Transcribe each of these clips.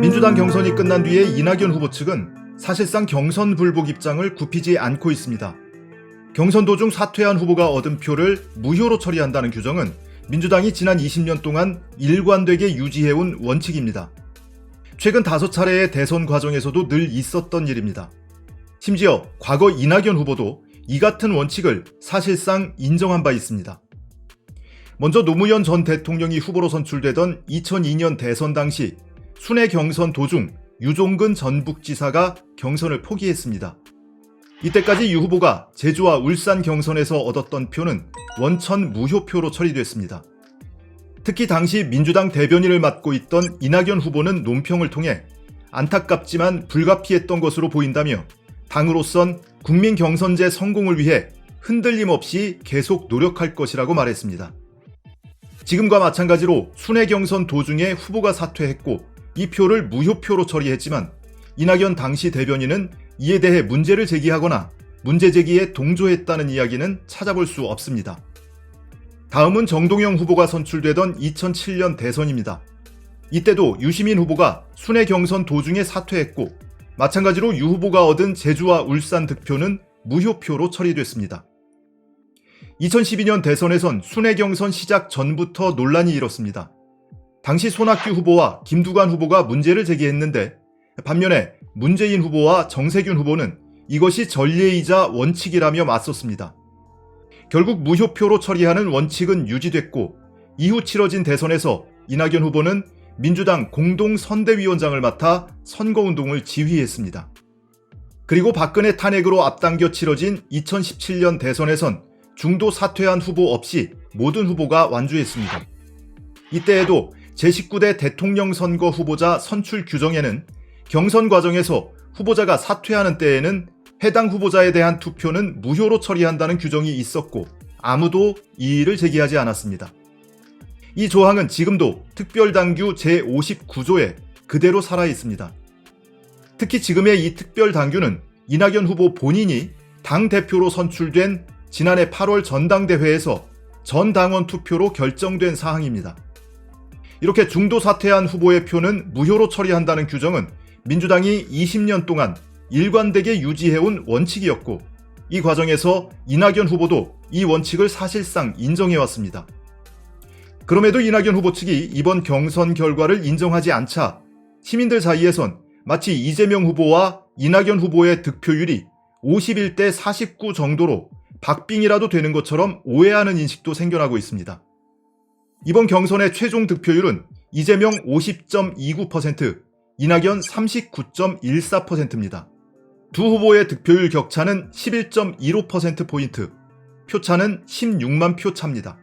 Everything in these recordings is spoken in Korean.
민주당 경선이 끝난 뒤에 이낙연 후보 측은 사실상 경선 불복 입장을 굽히지 않고 있습니다. 경선 도중 사퇴한 후보가 얻은 표를 무효로 처리한다는 규정은 민주당이 지난 20년 동안 일관되게 유지해온 원칙입니다. 최근 다섯 차례의 대선 과정에서도 늘 있었던 일입니다. 심지어 과거 이낙연 후보도 이 같은 원칙을 사실상 인정한 바 있습니다. 먼저 노무현 전 대통령이 후보로 선출되던 2002년 대선 당시 순회 경선 도중 유종근 전북지사가 경선을 포기했습니다. 이때까지 유 후보가 제주와 울산 경선에서 얻었던 표는 원천 무효표로 처리됐습니다. 특히 당시 민주당 대변인을 맡고 있던 이낙연 후보는 논평을 통해 안타깝지만 불가피했던 것으로 보인다며 당으로선 국민 경선제 성공을 위해 흔들림 없이 계속 노력할 것이라고 말했습니다. 지금과 마찬가지로 순회 경선 도중에 후보가 사퇴했고 이 표를 무효표로 처리했지만 이낙연 당시 대변인은 이에 대해 문제를 제기하거나 문제 제기에 동조했다는 이야기는 찾아볼 수 없습니다. 다음은 정동영 후보가 선출되던 2007년 대선입니다. 이때도 유시민 후보가 순회 경선 도중에 사퇴했고 마찬가지로 유 후보가 얻은 제주와 울산 득표는 무효표로 처리됐습니다. 2012년 대선에선 순회 경선 시작 전부터 논란이 일었습니다. 당시 손학규 후보와 김두관 후보가 문제를 제기했는데 반면에 문재인 후보와 정세균 후보는 이것이 전례이자 원칙이라며 맞섰습니다. 결국 무효표로 처리하는 원칙은 유지됐고 이후 치러진 대선에서 이낙연 후보는 민주당 공동선대위원장을 맡아 선거운동을 지휘했습니다. 그리고 박근혜 탄핵으로 앞당겨 치러진 2017년 대선에선 중도 사퇴한 후보 없이 모든 후보가 완주했습니다. 이때에도 제19대 대통령 선거 후보자 선출 규정에는 경선 과정에서 후보자가 사퇴하는 때에는 해당 후보자에 대한 투표는 무효로 처리한다는 규정이 있었고 아무도 이의를 제기하지 않았습니다. 이 조항은 지금도 특별당규 제59조에 그대로 살아 있습니다. 특히 지금의 이 특별당규는 이낙연 후보 본인이 당 대표로 선출된 지난해 8월 전당대회에서 전 당원 투표로 결정된 사항입니다. 이렇게 중도 사퇴한 후보의 표는 무효로 처리한다는 규정은 민주당이 20년 동안 일관되게 유지해온 원칙이었고 이 과정에서 이낙연 후보도 이 원칙을 사실상 인정해왔습니다. 그럼에도 이낙연 후보 측이 이번 경선 결과를 인정하지 않자 시민들 사이에선 마치 이재명 후보와 이낙연 후보의 득표율이 51대 49 정도로 박빙이라도 되는 것처럼 오해하는 인식도 생겨나고 있습니다. 이번 경선의 최종 득표율은 이재명 50.29%, 이낙연 39.14%입니다. 두 후보의 득표율 격차는 11.15%포인트, 표차는 16만 표 차입니다.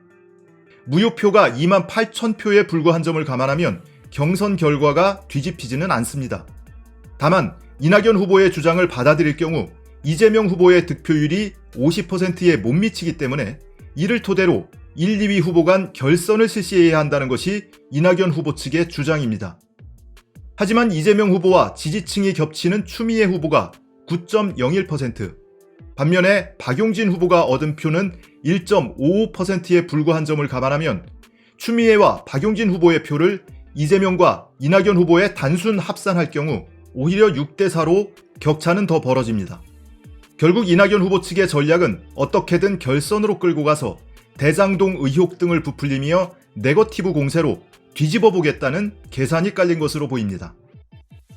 무효표가 2만 8천 표에 불과한 점을 감안하면 경선 결과가 뒤집히지는 않습니다. 다만 이낙연 후보의 주장을 받아들일 경우 이재명 후보의 득표율이 50%에 못 미치기 때문에 이를 토대로 1, 2위 후보 간 결선을 실시해야 한다는 것이 이낙연 후보 측의 주장입니다. 하지만 이재명 후보와 지지층이 겹치는 추미애 후보가 9.01%, 반면에 박용진 후보가 얻은 표는 1.55%에 불과한 점을 감안하면 추미애와 박용진 후보의 표를 이재명과 이낙연 후보의 단순 합산할 경우 오히려 6대4로 격차는 더 벌어집니다. 결국 이낙연 후보 측의 전략은 어떻게든 결선으로 끌고 가서 대장동 의혹 등을 부풀리며 네거티브 공세로 뒤집어 보겠다는 계산이 깔린 것으로 보입니다.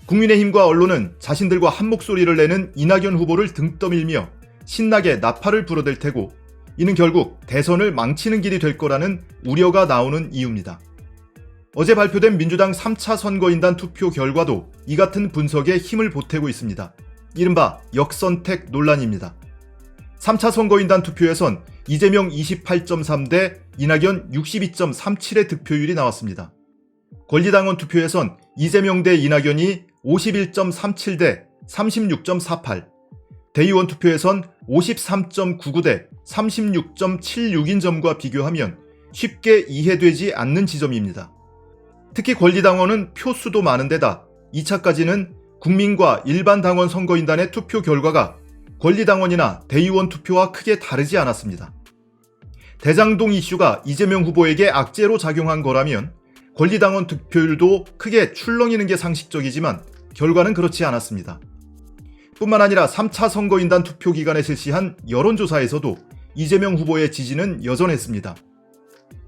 국민의힘과 언론은 자신들과 한 목소리를 내는 이낙연 후보를 등 떠밀며 신나게 나팔을 불어댈 테고 이는 결국 대선을 망치는 길이 될 거라는 우려가 나오는 이유입니다. 어제 발표된 민주당 3차 선거인단 투표 결과도 이 같은 분석에 힘을 보태고 있습니다. 이른바 역선택 논란입니다. 3차 선거인단 투표에선 이재명 28.3 대 이낙연 62.37의 득표율이 나왔습니다. 권리당원 투표에선 이재명 대 이낙연이 51.37 대 36.48, 대의원 투표에선 53.99 대 36.76인 점과 비교하면 쉽게 이해되지 않는 지점입니다. 특히 권리당원은 표수도 많은데다 2차까지는 국민과 일반 당원 선거인단의 투표 결과가 권리당원이나 대의원 투표와 크게 다르지 않았습니다. 대장동 이슈가 이재명 후보에게 악재로 작용한 거라면 권리당원 득표율도 크게 출렁이는 게 상식적이지만 결과는 그렇지 않았습니다. 뿐만 아니라 3차 선거인단 투표 기간에 실시한 여론조사에서도 이재명 후보의 지지는 여전했습니다.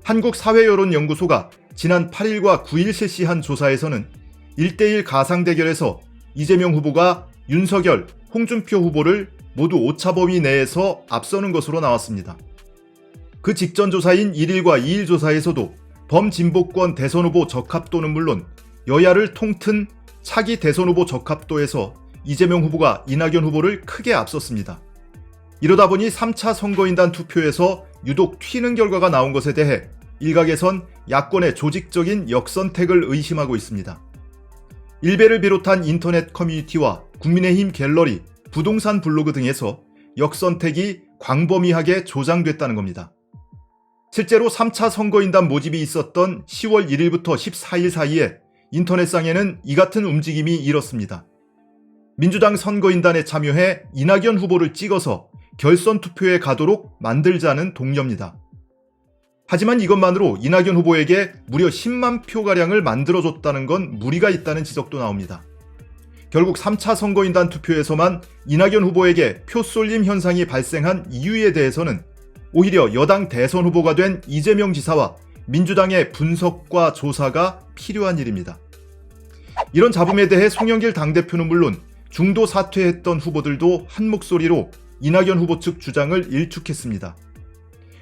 한국사회여론연구소가 지난 8일과 9일 실시한 조사에서는 1대1 가상 대결에서 이재명 후보가 윤석열, 홍준표 후보를 모두 오차 범위 내에서 앞서는 것으로 나왔습니다. 그 직전 조사인 1일과 2일 조사에서도 범진보권 대선 후보 적합도는 물론 여야를 통튼 차기 대선 후보 적합도에서 이재명 후보가 이낙연 후보를 크게 앞섰습니다. 이러다 보니 3차 선거인단 투표에서 유독 튀는 결과가 나온 것에 대해 일각에선 야권의 조직적인 역선택을 의심하고 있습니다. 일베를 비롯한 인터넷 커뮤니티와 국민의힘 갤러리, 부동산 블로그 등에서 역선택이 광범위하게 조장됐다는 겁니다. 실제로 3차 선거인단 모집이 있었던 10월 1일부터 14일 사이에 인터넷상에는 이 같은 움직임이 일었습니다. 민주당 선거인단에 참여해 이낙연 후보를 찍어서 결선 투표에 가도록 만들자는 동료입니다. 하지만 이것만으로 이낙연 후보에게 무려 10만 표가량을 만들어줬다는 건 무리가 있다는 지적도 나옵니다. 결국 3차 선거인단 투표에서만 이낙연 후보에게 표 쏠림 현상이 발생한 이유에 대해서는 오히려 여당 대선 후보가 된 이재명 지사와 민주당의 분석과 조사가 필요한 일입니다. 이런 잡음에 대해 송영길 당대표는 물론 중도 사퇴했던 후보들도 한 목소리로 이낙연 후보 측 주장을 일축했습니다.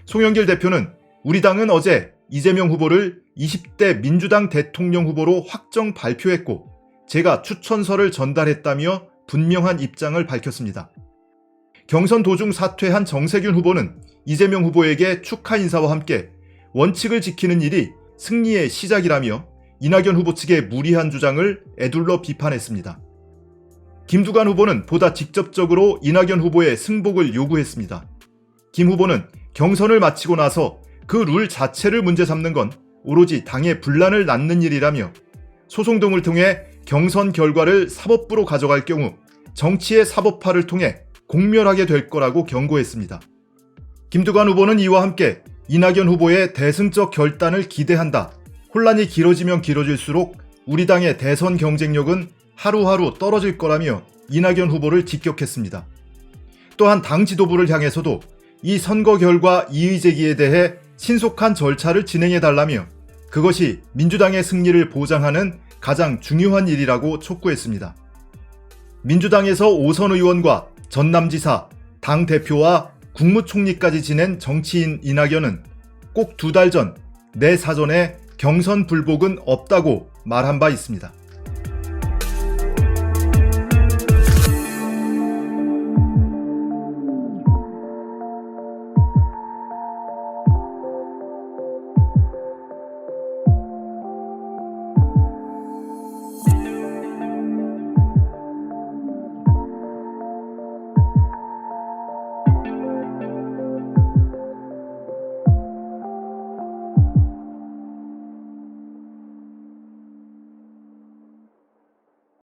송영길 대표는 우리 당은 어제 이재명 후보를 20대 민주당 대통령 후보로 확정 발표했고 제가 추천서를 전달했다며 분명한 입장을 밝혔습니다. 경선 도중 사퇴한 정세균 후보는 이재명 후보에게 축하 인사와 함께 원칙을 지키는 일이 승리의 시작이라며 이낙연 후보 측의 무리한 주장을 애둘러 비판했습니다. 김두관 후보는 보다 직접적으로 이낙연 후보의 승복을 요구했습니다. 김 후보는 경선을 마치고 나서 그 룰 자체를 문제 삼는 건 오로지 당의 분란을 낳는 일이라며 소송 등을 통해 경선 결과를 사법부로 가져갈 경우 정치의 사법화를 통해 공멸하게 될 거라고 경고했습니다. 김두관 후보는 이와 함께 이낙연 후보의 대승적 결단을 기대한다. 혼란이 길어지면 길어질수록 우리 당의 대선 경쟁력은 하루하루 떨어질 거라며 이낙연 후보를 직격했습니다. 또한 당 지도부를 향해서도 이 선거 결과 이의 제기에 대해 신속한 절차를 진행해 달라며 그것이 민주당의 승리를 보장하는 가장 중요한 일이라고 촉구했습니다. 민주당에서 오선 의원과 전남지사, 당 대표와 국무총리까지 지낸 정치인 이낙연은 꼭 두 달 전 내 사전에 경선 불복은 없다고 말한 바 있습니다.